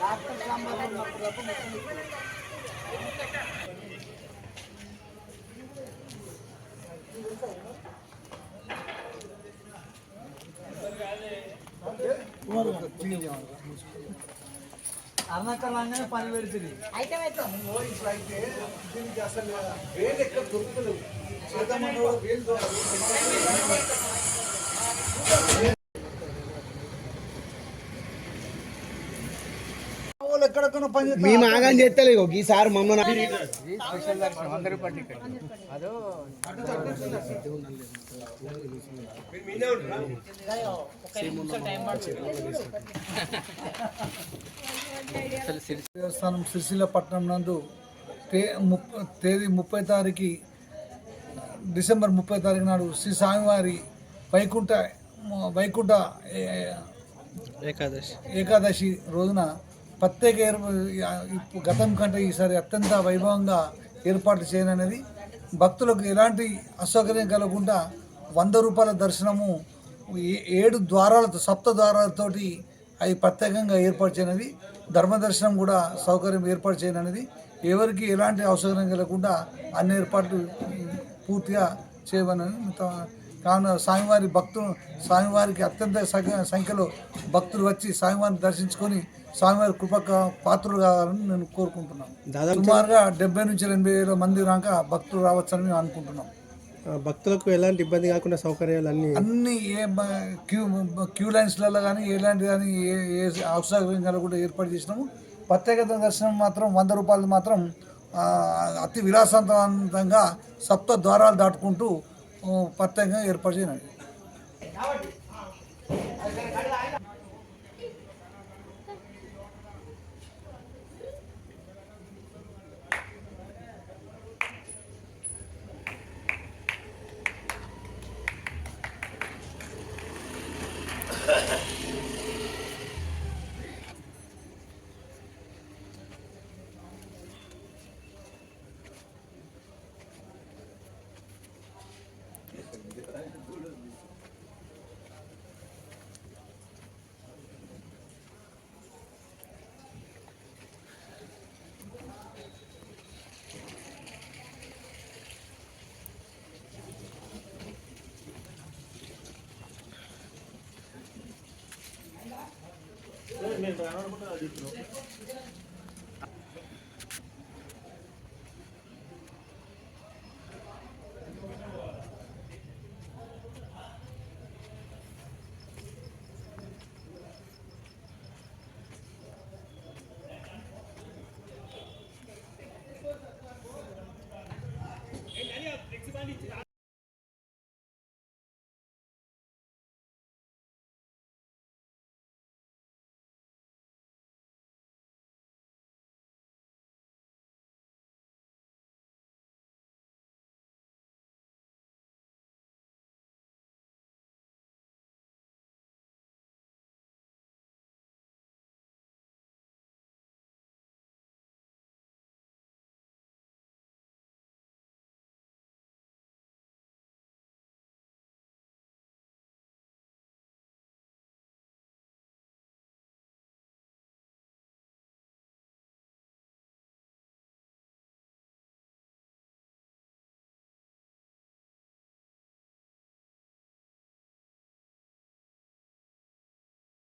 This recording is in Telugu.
డాక్టర్ సాంబార్ ఉన్నప్పుడు తప్ప పని పెడుతుంది. అయితే అయితే దీనికి అసలు వేలు ఎక్కడ దొరుకుతలేవు చేద్దామన్నా వేలు వాళ్ళు ఎక్కడెక్కడ పని. మేము ఆగం చేస్తలేదు ఈసారి మమ్మల్ని దేవస్థానం సిరిసిల్ల పట్టణం నందు తేదీ ముప్పై తారీఖు డిసెంబర్ ముప్పై తారీఖు నాడు శ్రీ స్వామివారి వైకుంఠ వైకుంఠ ఏకాదశి ఏకాదశి రోజున ప్రత్యేక ఏర్పా గతం కంటే ఈసారి అత్యంత వైభవంగా ఏర్పాట్లు చేయననేది భక్తులకు ఎలాంటి అసౌకర్యం కలగకుండా వంద రూపాయల దర్శనము ఏ- ఏడు ద్వారాలతో సప్త ద్వారాలతోటి అవి ప్రత్యేకంగా ఏర్పాటు చేయనది ధర్మ దర్శనం కూడా సౌకర్యం ఏర్పాటు చేయననేది ఎవరికి ఎలాంటి అవసరం కలగకుండా అన్ని ఏర్పాట్లు పూర్తిగా చేయమని కావున స్వామివారి భక్తులు స్వామివారికి అత్యంత సంఖ్య- సంఖ్యలో భక్తులు వచ్చి స్వామివారిని దర్శించుకొని స్వామివారి కృపక పాత్రలు కావాలని నేను కోరుకుంటున్నాను. దాదాపు సుమారుగా డెబ్బై నుంచి ఎనభై వేల మంది రాక భక్తులు రావచ్చని మేము అనుకుంటున్నాం భక్తులకు ఎలాంటి ఇబ్బంది కాకుండా సౌకర్యాలు అన్ని అన్ని ఏ క్యూ క్యూ లైన్స్లలో కానీ ఎలాంటి కానీ ఏ ఏ అవసరం కూడా ఏర్పాటు చేసినాము. ప్రత్యేకత దర్శనం మాత్రం వంద రూపాయలు మాత్రం అతి విలాసవంతంగా సప్త ద్వారాలు దాటుకుంటూ ఆ, ప్రత్యేకంగా ఏర్పాటు చేయనండి నేను